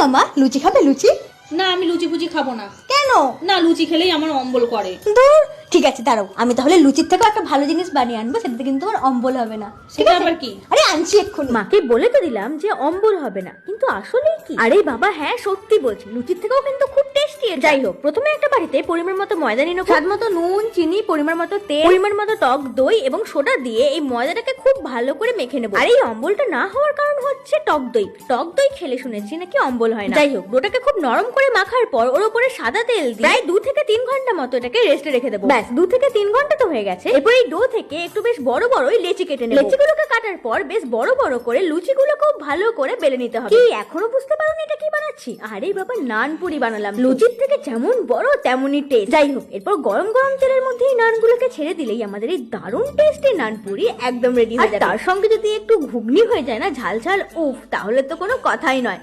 মামা লুচি খাবে লুচি? না আমি লুচি ফুচি খাব না। কেন? না লুচি খেলেই আমার অম্বল করে। দূর ঠিক আছে দাঁড়াও। আমি তাহলে লুচির থেকেও একটা ভালো জিনিস বানিয়ে আনব সেটাতে কিন্তু আমার অম্বল হবে না। সেটা আবার কি? আরে আনছি এক্ষুনি। মাকে বলে তো দিলাম যে অম্বল হবে না কিন্তু আসলে কি? আরে বাবা হ্যাঁ সত্যি বলছি লুচির থেকেও কিন্তু খুব টেস্টি যাই হোক প্রথমে একটা বাড়িতে পরিমাণ মতো ময়দা নিয়ে নেব। স্বাদ মতো নুন চিনি পরিমাণ মতো তেল পরিমাণ মতো টক দই এবং সোডা দিয়ে এই ময়দাটাকে খুব ভালো করে মেখে নেব। আর এই অম্বলটা না হওয়ার কারণ হচ্ছে টক দই। টক দই খেলে শুনেছি নাকি অম্বল হয় না? যাই হোক ডোটাকে খুব নরম করে মাখার পর ওর উপরে সাদা তেল দিয়ে প্রায় দু থেকে তিন ঘণ্টা মতো এটাকে রেস্টে রেখে দেবো। ব্যাস দু থেকে তিন ঘণ্টা তো হয়ে গেছে। এরপর এই ডো থেকে একটু বেশ বড় বড়ই লেচি কেটে নেব। লেচিগুলোকে কাটার পর বেশ বড় বড় করে লুচিগুলো খুব ভালো করে বেলে নিতে হবে। কি এখনও বুঝতে কি বানাচ্ছি আরে বাবা নান পুরি বানালাম। লুচির থেকে যেমন বড় তেমনই টেস্ট যাই হোক এরপর গরম গরম তেলের মধ্যে এই নানগুলোকে ছেড়ে দিলেই আমাদের এই দারুণ টেস্টি নানপুরি একদম রেডি হয়ে যাবে। তার সঙ্গে যদি একটু ঘুগনি হয়ে যায় না ঝাল ঝাল উফ তাহলে তো কোনো কথাই নয়।